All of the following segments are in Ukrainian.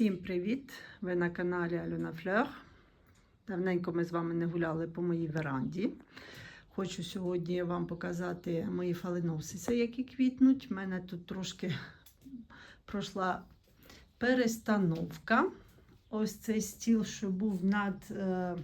Всім привіт! Ви на каналі Альона Флер. Давненько ми з вами не гуляли по моїй веранді. Хочу сьогодні вам показати мої фаленопсиси, які квітнуть. У мене тут трошки пройшла перестановка. Ось цей стіл, що був над е,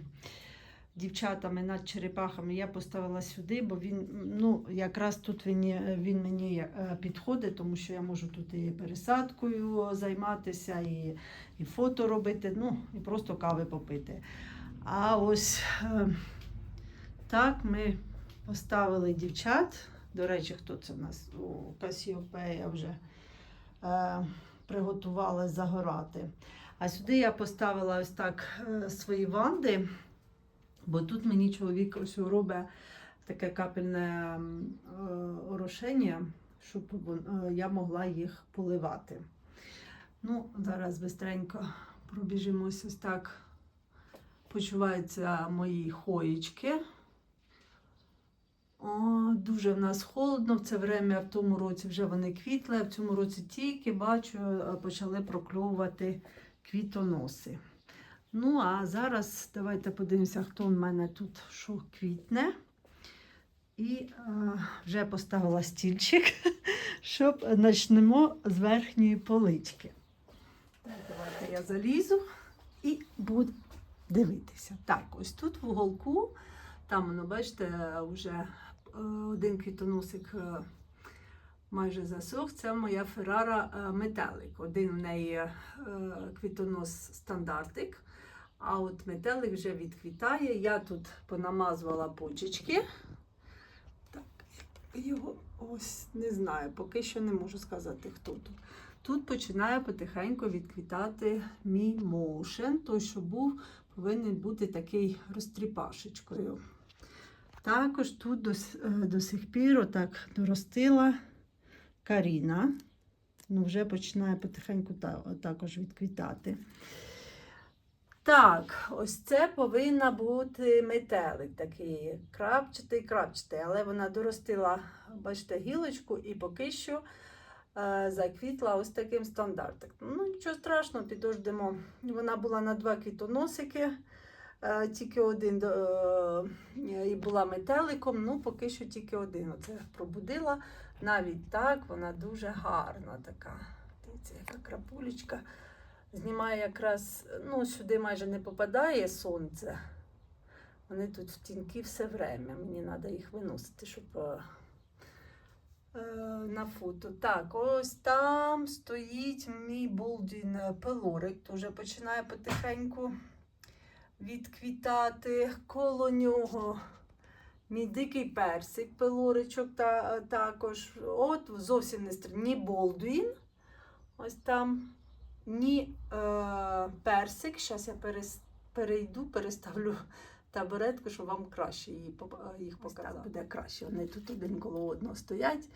дівчатами, над черепахами, я поставила сюди, бо він ну, якраз тут він, він мені е, підходить, тому що я можу тут і пересадкою займатися, і, і фото робити, ну, і просто кави попити. А ось е, так ми поставили дівчат. До речі, хто це у нас? О, Касіопея вже е, приготувала загорати. А сюди я поставила ось так е, свої ванди, бо тут мені чоловік ось робить таке капельне е, орошення, щоб е, я могла їх поливати. Ну, зараз бистренько пробіжимось ось так. Почуваються мої хоєчки. О, дуже в нас холодно в це время, в тому році вже вони квітли, а в цьому році тільки бачу, е, почали прокльовувати квітоноси. Ну, а зараз давайте подивимося, хто в мене тут що квітне. І е, вже поставила стільчик, щоб почнемо з верхньої полички. Давайте я залізу і буду дивитися. Так, ось тут в уголку, там воно, бачите, вже е, один квітоносик е, майже засох. Це моя е, метелик. Один в неї квітонос стандартик. А от метелик вже відквітає. Я тут понамазувала почечки. Так, його ось не знаю, поки що не можу сказати, хто тут. Тут починає потихеньку відквітати мій моушен. Той, що був, повинен бути такий розтріпашечкою. Також тут до, е, до сих пір отак доростила Каріна. Ну, вже починає потихеньку та, також відквітати. Так, ось це повинна бути метелик такий крапчатий, крапчатий, але вона доростила, бачите, гілочку і поки що е, заквітла ось таким стандартом. Ну, нічого страшного, підождемо. Вона була на два квітоносики, е, тільки один е, і була метеликом, ну поки що тільки один. Оце пробудила. Навіть так, вона дуже гарна така. Дивіться, яка крапулечка. Знімає якраз, ну, сюди майже не попадає сонце. Вони тут в тіньки все время. Мені треба їх виносити, щоб е, е, на фото. Так, ось там стоїть мій Болдін пелорик. Вже починає потихеньку відквітати коло нього. Мій дикий персик, пелоричок та, також. От зовсім не стр... Ні Болдвін. Ось там. Ні е, персик. Зараз я перес, перейду, переставлю табуретку, щоб вам краще її, їх показати. Буде краще. Вони тут один коло одного стоять.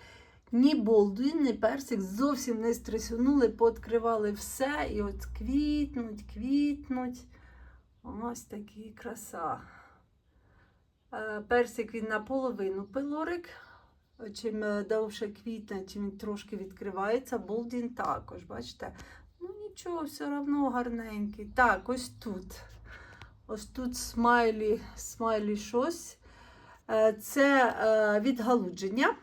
Ні Болдвін, ні персик зовсім не стресунули, пооткривали все і от квітнуть, квітнуть. Ось такий краса. Е, Персик він наполовину пилорик. Чим е, довше квітне, чим він трошки відкривається. Болдін також, бачите? Нічого, все одно гарненький. Так, ось тут. Ось тут смайлі, смайлі щось. Е, Це е, відгалудження.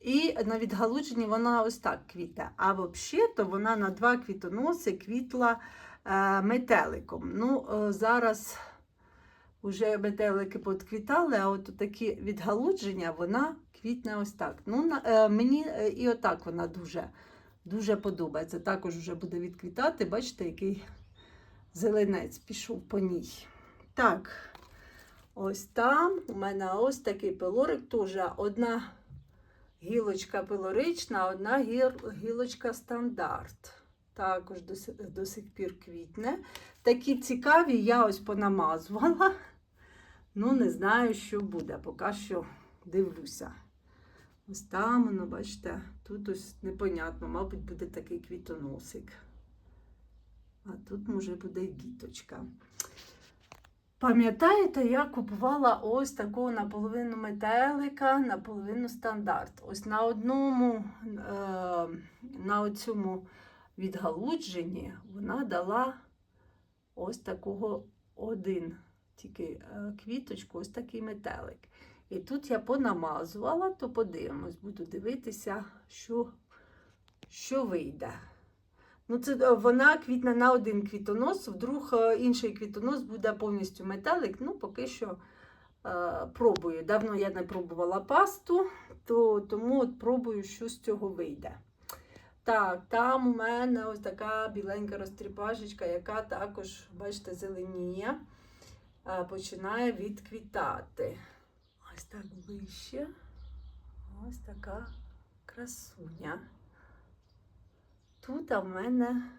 І на відгалудженні вона ось так квітне. А взагалі, то вона на два квітоноси квітла е, метеликом. Ну, зараз вже метелики подквітали, а от такі відгалудження вона квітне ось так. Ну, мені і отак вона дуже, дуже подобається. Також вже буде відквітати. Бачите, який зеленець пішов по ній. Так, ось там у мене ось такий пилорик, теж одна гілочка пилорична, одна гілочка стандарт. Також до, до сих пір квітне. Такі цікаві я ось понамазувала. Ну, не знаю, що буде, поки що дивлюся. Ось там, воно, бачите, тут ось непонятно, мабуть, буде такий квітоносик. А тут, може, буде діточка. Пам'ятаєте, я купувала ось такого наполовину метелика, наполовину стандарт. Ось на одному, е, на оцьому відгалуджені, вона дала ось такого один, тільки е, квіточку, ось такий метелик. І тут я понамазувала, то подивимось, буду дивитися, що, що вийде. Ну, це е, вона квітне на один квітонос, вдруг е, інший квітонос буде повністю метелик. Ну, поки що е, пробую. Давно я не пробувала пасту, то, тому от пробую, що з цього вийде. Так, там у мене ось така біленька розтріпашечка, яка також, бачите, зеленіє, е, починає відквітати. Ось так вище. Ось така красуня. Тут в мене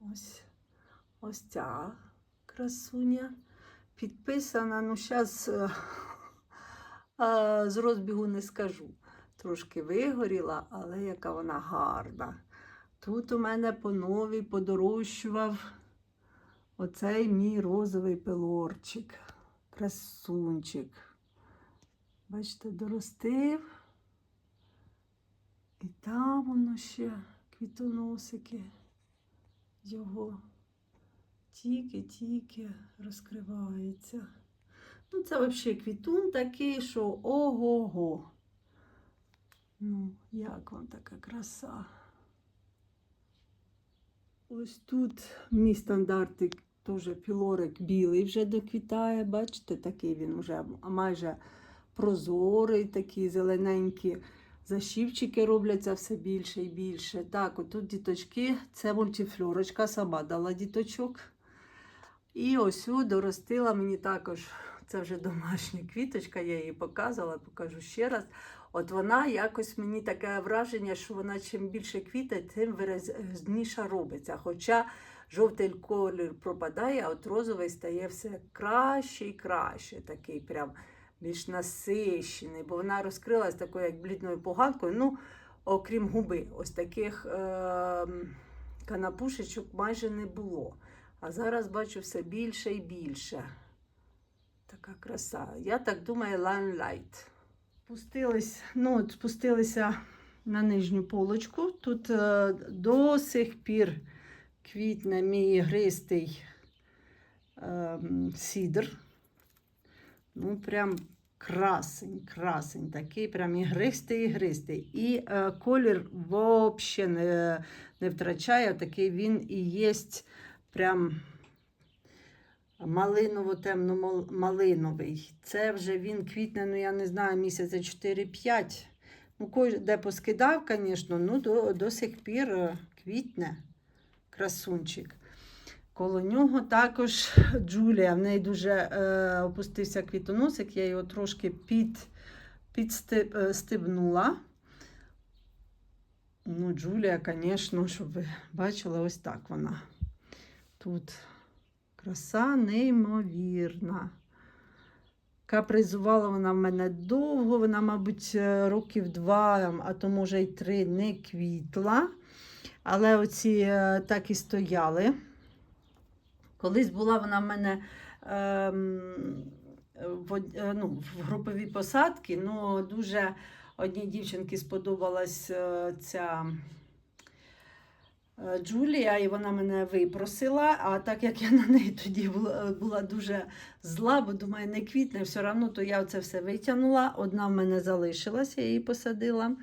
ось, ось ця красуня підписана. Ну, зараз з розбігу не скажу. Трошки вигоріла, але яка вона гарна. Тут у мене по новій подорожчував оцей мій розовий пилорчик, красунчик. Бачите, доростив. І там воно ще квітоносики його тільки-тільки розкривається. Ну, це взагалі квітун такий, що ого-го. Ну, як вам така краса? Ось тут мій стандартик теж пілорик білий вже доквітає. Бачите, такий він вже майже прозорий, такі зелененькі защіпчики робляться все більше і більше. Так, отут діточки, це мультифлорочка, сама дала діточок. І ось доростила мені також, це вже домашня квіточка, я її показувала, покажу ще раз. От вона якось мені таке враження, що вона чим більше квіте, тим виразніша робиться. Хоча жовтий колір пропадає, а от розовий стає все краще і краще. Такий прям більш насищений, бо вона розкрилась такою, як блідною поганкою. Ну, окрім губи, ось таких е- канапушечок майже не було. А зараз бачу все більше і більше. Така краса. Я так думаю, Limelight. Спустились, ну, спустилися на нижню полочку. Тут е, до сих пір квітне мій гристий е, сідр. Ну, прям красень, красень, такий прям ігристий, ігристий. І е, колір взагалі не, не втрачає, такий він і є прям малиново-темно-малиновий. Це вже він квітне, ну я не знаю, місяця 4-5. Ну, де поскидав, звісно, ну до, до сих пір е, квітне красунчик. Коло нього також Джулія. В неї дуже е, опустився квітоносик, я його трошки під, підстебнула. Ну, Джулія, звісно, щоб ви бачили, ось так вона. Тут краса неймовірна. Капризувала вона в мене довго, вона, мабуть, років два, а то, може, й три не квітла. Але оці е, так і стояли. Колись була вона в мене е, в, ну, в груповій посадці, ну дуже одній дівчинці сподобалась е, ця е, Джулія, і вона мене випросила. А так як я на неї тоді була, була дуже зла, бо думаю, не квітне, все одно, то я це все витягнула. Одна в мене залишилася, я її посадила.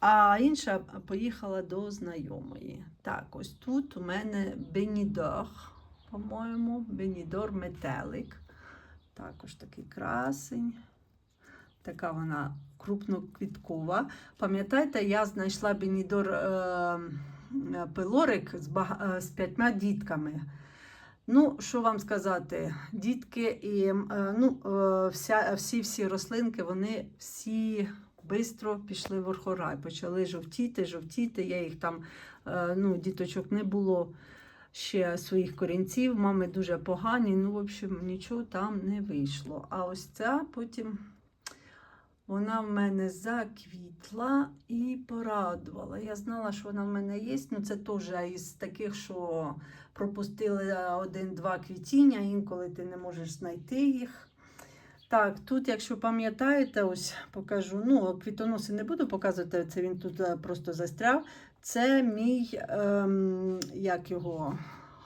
А інша поїхала до знайомої. Так, ось тут у мене Бенідор, по-моєму, Бенідор метелик. Також такий красень. Така вона крупноквіткова. Пам'ятаєте, я знайшла Бенідор е, пилорик з, бага, з п'ятьма дітками. Ну, що вам сказати, дітки і е, ну, е, вся, всі всі рослинки, вони всі Бистро пішли в орхорай, почали жовтіти, жовтіти. Я їх там, е, ну, діточок не було ще своїх корінців, мами дуже погані, ну, в общем, нічого там не вийшло. А ось ця потім вона в мене заквітла і порадувала. Я знала, що вона в мене є. Ну, це теж із таких, що пропустили один-два квітіння, інколи ти не можеш знайти їх. Так, тут, якщо пам'ятаєте, ось покажу. Ну, квітоноси не буду показувати, це він тут е, просто застряв. Це мій, ем, як його,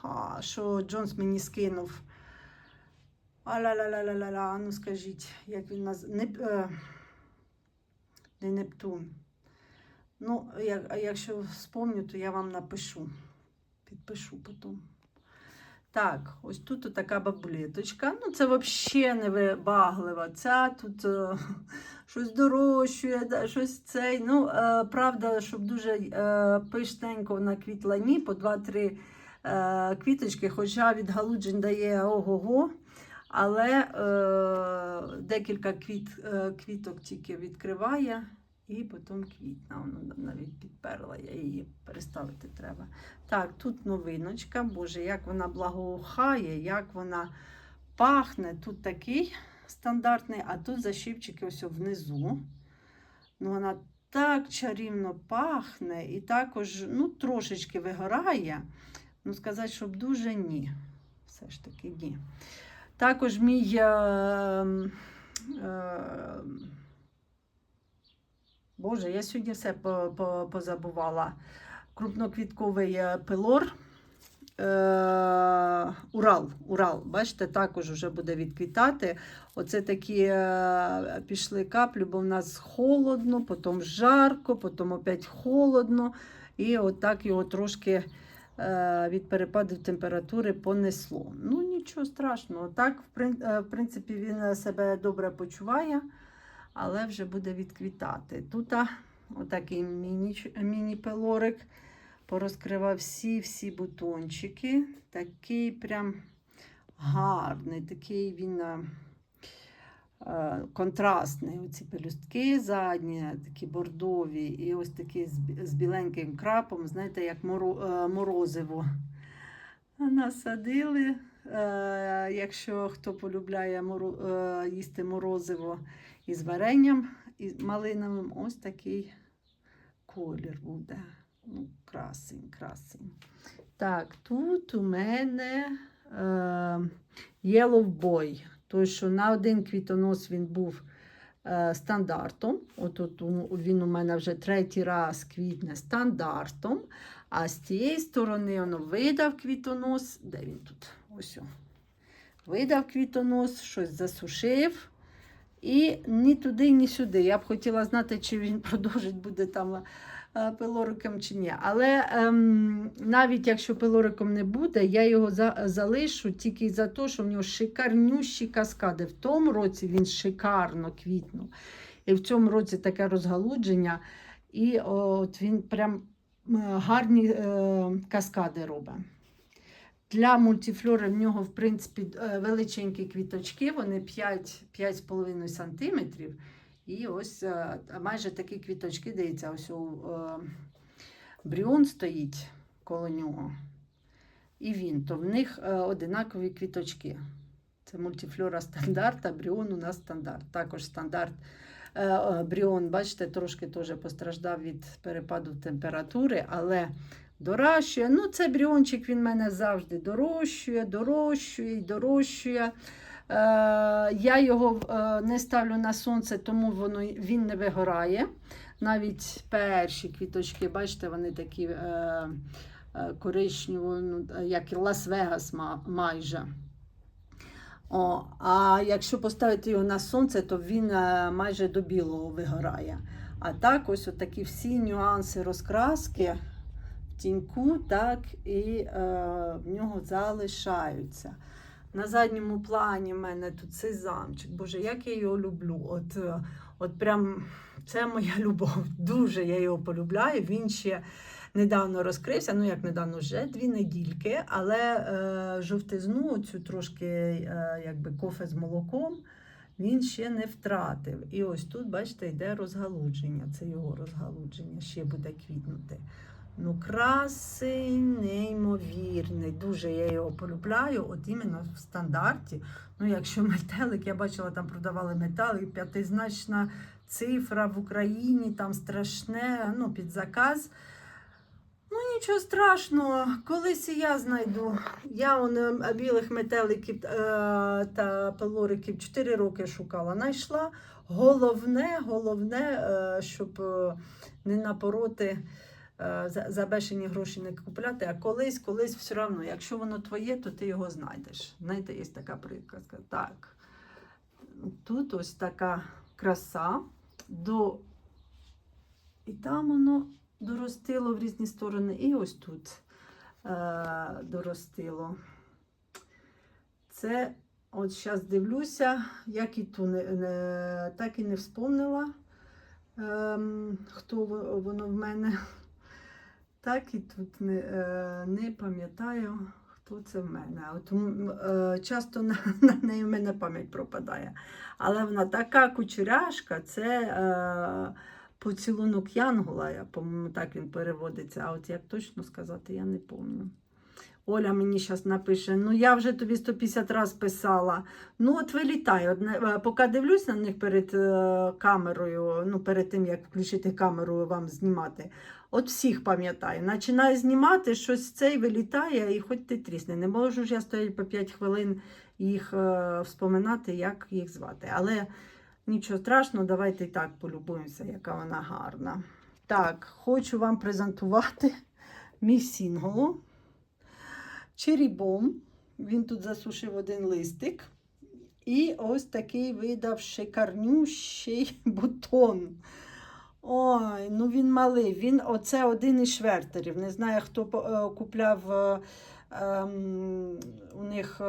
а, що Джонс мені скинув. А-ля-ля-ля-ля-ля, ну скажіть, як він наз... Не, е, не Нептун. Ну, як, якщо вспомню, то я вам напишу. Підпишу потім. Так, ось тут така бабулеточка. Ну, це взагалі не вибаглива. Ця тут е, щось дорощує, да, щось цей. Ну, е, правда, щоб дуже е, пишненько вона квітла ні, по 2-3 е, квіточки, хоча від галуджень дає ого-го. Але е, декілька квіт, е, квіток тільки відкриває і потім квітна. Воно навіть підперла, я її переставити треба. Так, тут новиночка. Боже, як вона благоухає, як вона пахне. Тут такий стандартний, а тут защіпчики ось внизу. Ну, вона так чарівно пахне і також ну, трошечки вигорає. Ну, сказати, щоб дуже ні. Все ж таки ні. Також мій. Е, е, Боже, я сьогодні все по- по- позабувала. Крупноквітковий е, пилор. Е, Урал, Урал, бачите, також вже буде відквітати. Оце такі е, пішли каплі, бо в нас холодно, потім жарко, потім опять холодно. І отак його трошки від перепадів температури понесло. Ну, нічого страшного. Так, в принципі, він себе добре почуває, але вже буде відквітати. Тут отакий міні- міні-пелорик порозкривав всі-всі бутончики. Такий прям гарний, такий він контрастний. Оці пелюстки задні, такі бордові, і ось такі з, біленьким крапом, знаєте, як е, морозиво. Насадили. Е, якщо хто полюбляє е, їсти морозиво із варенням і малиновим, ось такий колір буде. Ну, красень, красень. Так, тут у мене е, Yellow Boy. Той, що на один квітонос він був е, стандартом. У- він у мене вже третій раз квітне стандартом. А з тієї сторони воно видав квітонос. Де він тут? Ось. Видав квітонос, щось засушив. І ні туди, ні сюди. Я б хотіла знати, чи він продовжить буде там е, пилориком чи ні. Але ем, навіть якщо пилориком не буде, я його за, залишу тільки за те, що в нього шикарнющі каскади. В тому році він шикарно квітнув. І в цьому році таке розгалудження. І от він прям гарні е, каскади робить. Для мультифлори в нього, в принципі, е, величенькі квіточки, вони 5, 5,5 см. І ось е, майже такі квіточки, дивіться, ось у е, бріон стоїть коло нього. І він, то в них одинакові квіточки. Це мультифлора стандарт, а бріон у нас стандарт. Також стандарт бріон, бачите, трошки теж постраждав від перепаду температури, але дорощує. Ну, це бріончик він мене завжди дорощує, дорощує і дорощує. Е, я його е, не ставлю на сонце, тому воно, він не вигорає. Навіть перші квіточки, бачите, вони такі е, е, коричневі, ну, як і Лас-Вегас майже. О, а якщо поставити його на сонце, то він е, майже до білого вигорає. А так, ось такі всі нюанси розкраски тіньку, так і е, в нього залишаються. На задньому плані в мене тут цей замчик. Боже, як я його люблю. От, е, от прям це моя любов. Дуже я його полюбляю. Він ще недавно розкрився. Ну, як недавно, вже дві недільки, але е, жовтизну, цю трошки е, якби кофе з молоком. Він ще не втратив. І ось тут, бачите, йде розгалудження. Це його розгалудження, ще буде квітнути. Ну, красень, неймовірний. Дуже я його полюбляю, от іменно в стандарті. Ну, якщо метелик, я бачила, там продавали металик, п'ятизначна цифра в Україні, там страшне, ну, під заказ. Ну, нічого страшного, колись і я знайду. Я он, е, білих метеликів е, та пелориків 4 роки шукала. Найшла. Головне, головне, е, щоб не напороти за, за бешені гроші не купляти, а колись, колись все одно, якщо воно твоє, то ти його знайдеш. Знаєте, є така приказка. Так. Тут ось така краса. До... І там воно доростило в різні сторони, і ось тут е, доростило. Це от зараз дивлюся, як і ту не, не, так і не вспомнила, ем, хто воно в мене. Так і тут не, е, не пам'ятаю, хто це в мене. От, е, часто на, на неї в мене пам'ять пропадає. Але вона така кучеряшка, це е, поцілунок Янгола, я, по-моєму, так він переводиться. А от як точно сказати, я не пам'ятаю. Оля мені зараз напише: ну я вже тобі 150 разів писала. Ну, от вилітай. От, е, поки дивлюсь на них перед камерою, ну перед тим як включити камеру вам знімати. От всіх пам'ятаю. Починаю знімати, щось цей вилітає, і хоч ти трісне. Не можу ж я стояти по 5 хвилин їх е, вспоминати, як їх звати. Але нічого страшного, давайте і так полюбуємося, яка вона гарна. Так, хочу вам презентувати мій сінгл. Черібом. Він тут засушив один листик. І ось такий видав шикарнющий бутон. Ой, ну він малий. Він оце один із швертерів. Не знаю, хто е, купляв е, ем, у них е,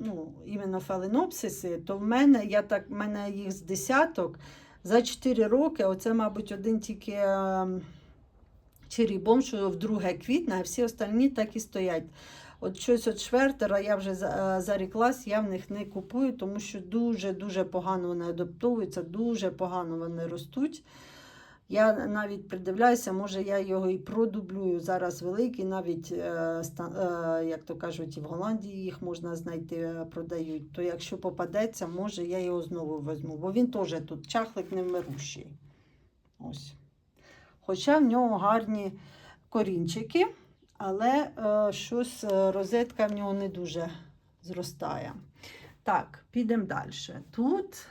ну, іменно фаленопсиси, то в мене, я так, в мене їх з десяток. За 4 роки, оце, мабуть, один тільки ем, черібом, що вдруге квітне, а всі остальні так і стоять. От щось від швертера я вже е, заріклась, я в них не купую, тому що дуже-дуже погано вони адаптовуються, дуже погано вони ростуть. Я навіть придивляюся, може я його і продублюю. Зараз великий, навіть, е, е, як то кажуть, і в Голландії їх можна знайти, е, продають. То якщо попадеться, може я його знову візьму, бо він теж тут чахлик невмирущий. Ось. Хоча в нього гарні корінчики, але щось розетка в нього не дуже зростає. Так, підемо далі. Тут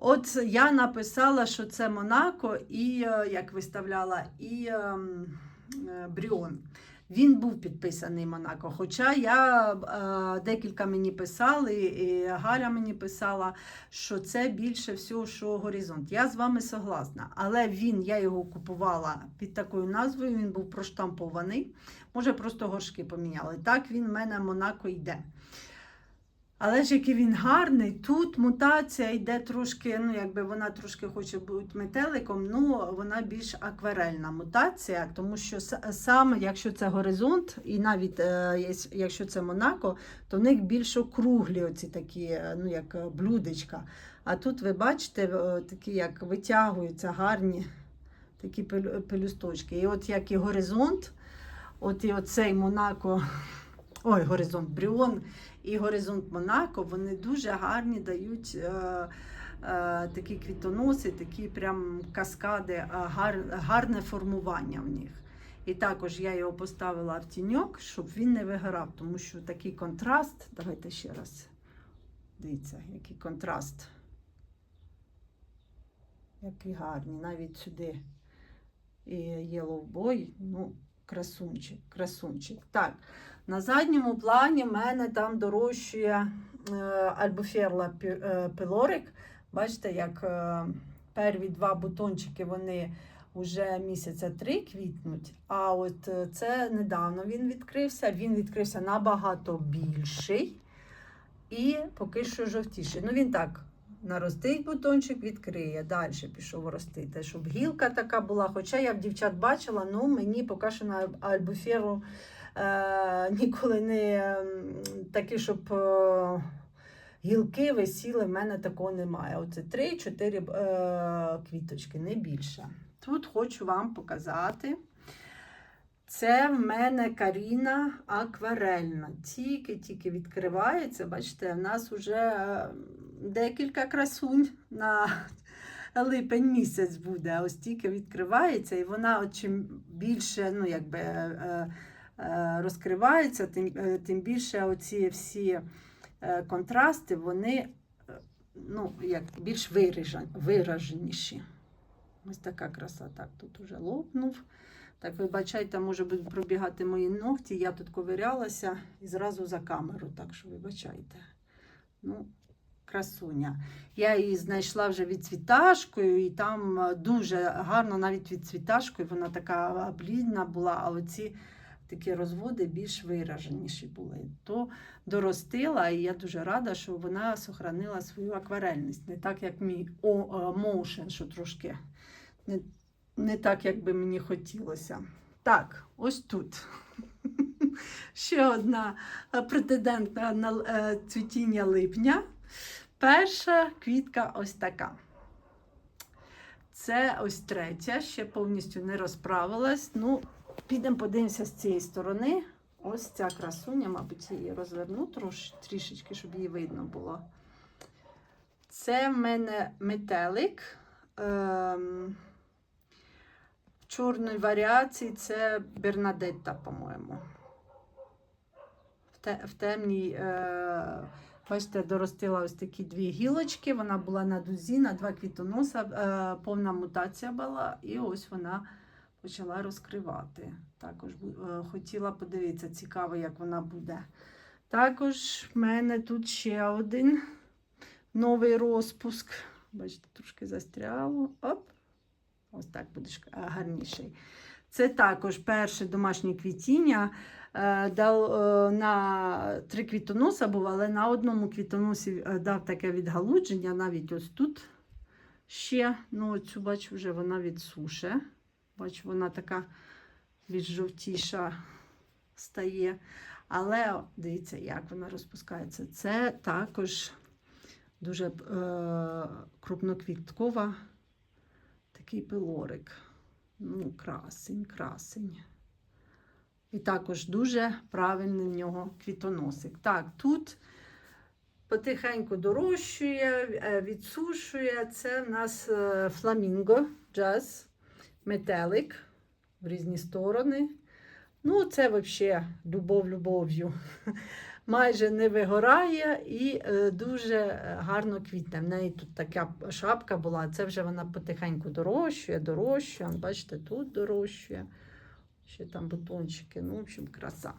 от я написала, що це Монако, і е, як виставляла, і ем, е, Бріон. Він був підписаний Монако. Хоча я е, декілька мені писали, і Галя мені писала, що це більше всього, що горизонт. Я з вами согласна. Але він, я його купувала під такою назвою, він був проштампований. Може, просто горшки поміняли. Так він в мене Монако йде. Але ж який він гарний, тут мутація йде трошки, ну якби вона трошки хоче бути метеликом, ну вона більш акварельна мутація, тому що саме якщо це горизонт, і навіть е, якщо це Монако, то в них більш округлі оці такі, е, ну як е, блюдечка. А тут ви бачите, такі як витягуються гарні такі пелю- пелюсточки. І от як і горизонт, от і оцей Монако, ой, горизонт Бріон і горизонт Монако, вони дуже гарні дають. Е, е, такі квітоноси, такі прям каскади, е, гар, гарне формування в них. І також я його поставила в тіньок, щоб він не вигорав, тому що такий контраст. Давайте ще раз. Дивіться, який контраст. Який гарний. Навіть сюди і Yellow Boy, ну, красунчик, красунчик. Так, на задньому плані мене там дорощує е, альбоферла пі- е, пилорик. Бачите, як е, перві два бутончики вони вже місяця три квітнуть. А от це недавно він відкрився. Він відкрився набагато більший і поки що жовтіший. Ну він так. Наростить бутончик, відкриє, далі пішов ростити, щоб гілка така була. Хоча я в дівчат бачила, ну мені поки що на альбоферу е, ніколи не такі, щоб е, гілки висіли, в мене такого немає. Оце 3-4 е, квіточки, не більше. Тут хочу вам показати. Це в мене Каріна акварельна. Тільки-тільки відкривається. Бачите, в нас вже е, декілька красунь на липень місяць буде. Ось тільки відкривається, і вона чим більше ну, якби, е, е, розкривається, тим, е, тим більше оці всі контрасти, вони ну, як більш вираженіші. Ось така краса. Так, тут уже лопнув. Так, вибачайте, може будуть пробігати мої ногті. Я тут ковирялася і зразу за камеру, так що вибачайте. Ну, красуня. Я її знайшла вже відцвіташкою, і там е, дуже гарно навіть відцвіташкою. Вона така блідна була, а оці такі розводи більш вираженіші були. То доростила, і я дуже рада, що вона сохранила свою акварельність. Не так, як мій Motion, що трошки не, не так, як би мені хотілося. Так, ось тут. Ще одна е, претендентка на е, цвітіння липня. Перша квітка ось така. Це ось третя, ще повністю не розправилась. Ну, підемо подивимося з цієї сторони. Ось ця красуня, мабуть, її розверну трішечки, щоб її видно було. Це в мене метелик. Ем, в чорній варіації це Бернадетта, по-моєму. В, те, в темній, е, бачите, доростила ось такі дві гілочки. Вона була на дузі, на два квітоноса, е, повна мутація була, і ось вона почала розкривати. Також е, хотіла подивитися, цікаво, як вона буде. Також в мене тут ще один новий розпуск. Бачите, трошки застряло. Оп. Ось так будеш е, гарніший. Це також перше домашнє квітіння. Е, е, на три квітоноса був, але на одному квітоносі е, дав таке відгалудження, навіть ось тут ще. Ну, цю бачу, вже вона відсуше. Бачу, вона така більш жовтіша стає. Але дивіться, як вона розпускається. Це також дуже е, крупноквіткова такий пилорик. Ну, красень, красень. І також дуже правильний в нього квітоносик. Так, тут потихеньку дорощує, е, відсушує. Це в нас е, фламінго, джаз, метелик в різні сторони. Ну, це взагалі любов любов'ю. Майже не вигорає і е, дуже гарно квітне. В неї тут така шапка була, це вже вона потихеньку дорощує, дорощує. Бачите, тут дорощує. Ще там бутончики, ну, в общем, краса.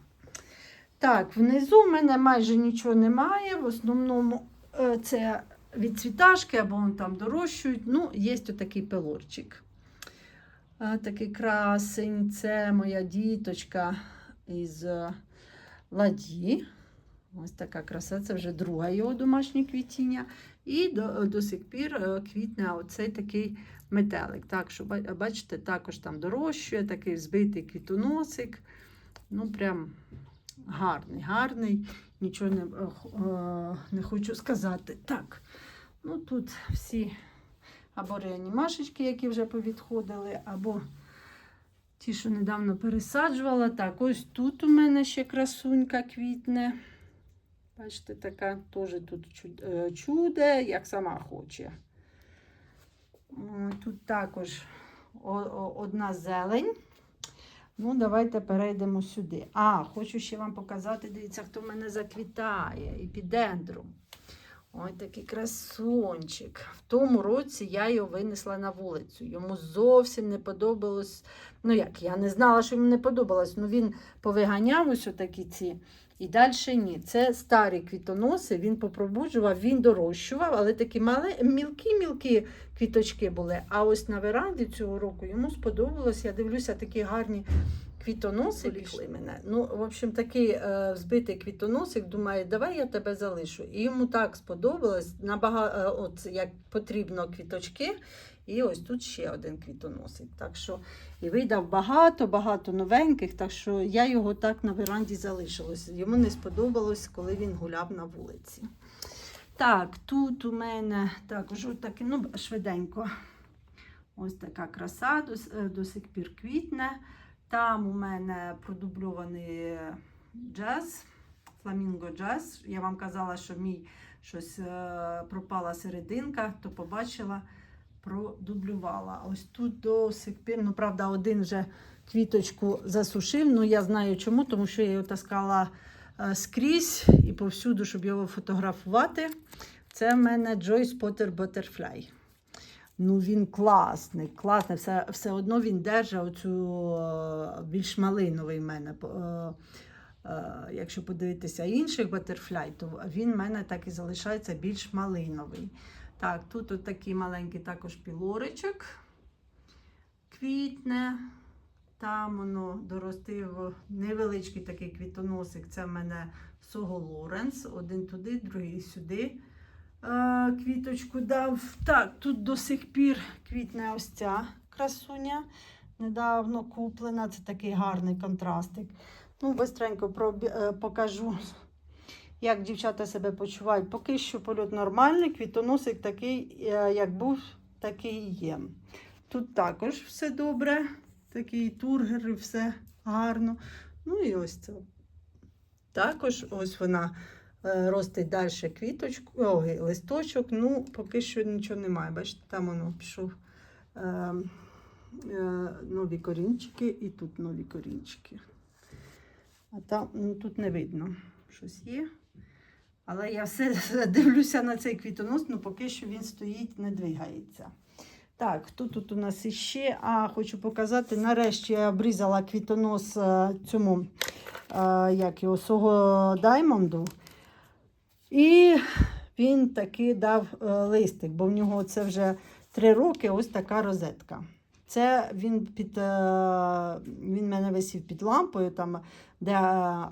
Так, внизу в мене майже нічого немає. В основному е, це відцвіташки або вон там дорощують. Ну, є отакий пилорчик. Е, Такий красень. Це моя діточка із е, ладі. Ось така краса, це вже друге його домашнє квітіння. І до, до сих пір квітне оцей такий метелик. Так, що бачите, також там дорощує, такий збитий квітоносик. Ну, прям гарний, гарний. Нічого не, е, е, не хочу сказати. Так, ну тут всі або реанімашечки, які вже повідходили, або ті, що недавно пересаджувала. Так, ось тут у мене ще красунька квітне. Бачите, така теж тут е, чуде, як сама хоче. Тут також одна зелень. Ну, давайте перейдемо сюди. А, хочу ще вам показати, дивіться, хто в мене заквітає. Епідендрум. Ой, такий красунчик. В тому році я його винесла на вулицю. Йому зовсім не подобалось. Ну як, я не знала, що йому не подобалось. Ну він повиганяв ось отакі ці. І далі ні. Це старі квітоноси, він попробуджував, він дорощував, але такі мали, мілкі-мілкі квіточки були. А ось на веранді цього року йому сподобалось. Я дивлюся, такі гарні квітоноси пішли мене. Ну, в общем, такий е, збитий квітоносик, думає, давай я тебе залишу. І йому так сподобалось, набагато, е, от як потрібно квіточки. І ось тут ще один квітоносик. Так що і видав багато, багато новеньких, так що я його так на веранді залишилась. Йому не сподобалось, коли він гуляв на вулиці. Так, тут у мене також отак, ну, швиденько. Ось така краса, до, е, до сих пір квітне. Там у мене продубльований джаз, фламінго джаз. Я вам казала, що мій щось е, пропала серединка, то побачила, продублювала. Ось тут до сих ну правда, один вже квіточку засушив. Ну я знаю чому, тому що я його таскала е, скрізь і повсюду, щоб його фотографувати. Це в мене Joyce Potter Butterfly. Ну, він класний, класний. Все, все одно він держить оцю е, більш малиновий в мене. Е, Якщо подивитися інших батерфляй, то він в мене так і залишається більш малиновий. Так, тут от такий маленький також пілоричок квітне. Там воно доростив невеличкий такий квітоносик. Це в мене Сого Лоренс. Один туди, другий сюди. Е, Квіточку дав. Так, тут до сих пір квітне ось ця красуня. Недавно куплена. Це такий гарний контрастик. Ну, бистренько е, покажу, як дівчата себе почувають. Поки що польот нормальний, квітоносик такий, е, як був, такий є. Тут також все добре. Такий тургер, все гарно. Ну і ось це. Також ось вона е, ростить далі квіточку, ой, листочок. Ну, поки що нічого немає. Бачите, там воно пішов е, нові корінчики і тут нові корінчики. А там ну, тут не видно, щось є. Але я все дивлюся на цей квітонос, ну поки що він стоїть, не двигається. Так, хто тут у нас іще? А, хочу показати. Нарешті я обрізала квітонос е, цьому, е, як його, свого даймонду. І він таки дав е, листик, бо в нього це вже три роки ось така розетка. Це він під він мене висів під лампою, там, де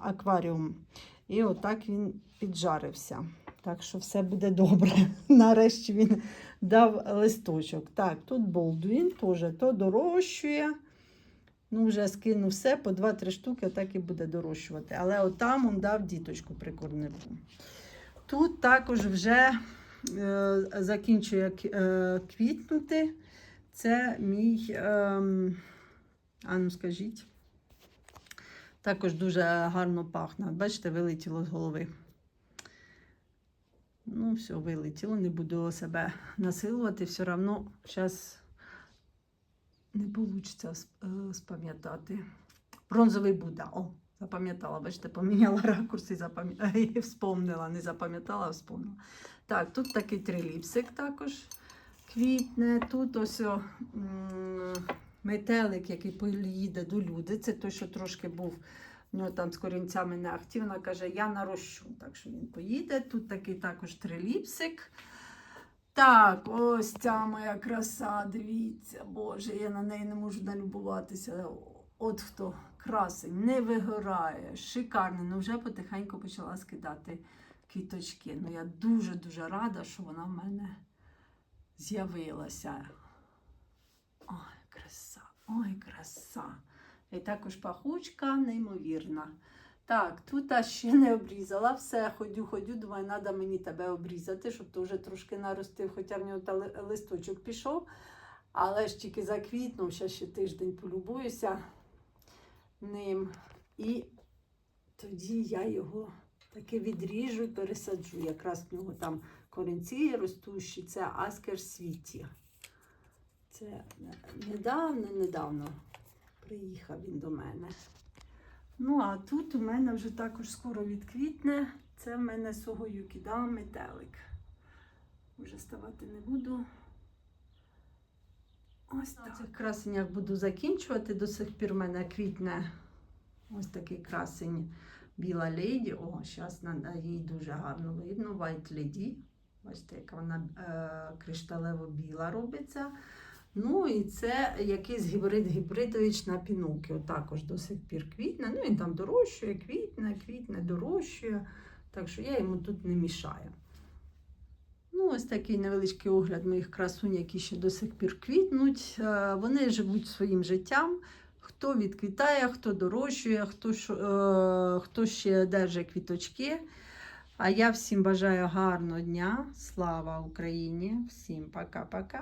акваріум. І отак він піджарився. Так що все буде добре. Нарешті він дав листочок. Так, тут Болдуін теж то дорощує. Ну, вже скину все, по 2-3 штуки, так і буде дорощувати. Але отам він дав діточку прикорниву. Тут також вже е, закінчує е, квітнути. Це мій, е, а ну скажіть, також дуже гарно пахне. Бачите, вилетіло з голови. Ну, все, вилетіло, не буду себе насилувати, все одно зараз не вийде спам'ятати. Бронзовий Будда. О, запам'ятала, бачите, поміняла ракурс і, запам'я... і вспомнила. Не запам'ятала, а вспомнила. Так, тут такий триліпсик також квітне. Тут ось о, метелик, який поїде до люди. Це той, що трошки був у нього там з корінцями нехті. Вона каже, я нарощу. Так що він поїде. Тут такий також триліпсик. Так, ось ця моя краса, дивіться, Боже, я на неї не можу налюбуватися. От хто красень, не вигорає, шикарно. Ну вже потихеньку почала скидати квіточки. Ну я дуже-дуже рада, що вона в мене з'явилася. Ой, краса, ой, краса. І також пахучка неймовірна. Так, тут ще не обрізала. Все, ходю, ходю, думаю, треба мені тебе обрізати, щоб ти вже трошки наростив, хоча в нього та листочок пішов. Але ж тільки заквітнув, ще ще тиждень полюбуюся ним. І тоді я його таки відріжу і пересаджу. Якраз в нього там корінці ростущі, це Аскер Світі. Це недавно, недавно приїхав він до мене. Ну, а тут у мене вже також скоро відквітне. Це в мене сого юкіда метелик. Вже ставати не буду. Ось так. На цих красенях буду закінчувати. До сих пір в мене квітне ось такий красень біла леді. О, зараз на їй дуже гарно видно. White Lady. Бачите, яка вона е, кришталево-біла робиться. Ну і це якийсь гібрид гібридович на пінуки. Також до сих пір квітне. Ну він там дорощує, квітне, квітне, дорощує. Так що я йому тут не мішаю. Ну, ось такий невеличкий огляд моїх красунь, які ще до сих пір квітнуть. Е, Вони живуть своїм життям. Хто відквітає, хто дорощує, хто, е, хто ще держить квіточки. А я всім бажаю гарного дня. Слава Україні! Всім пока-пока!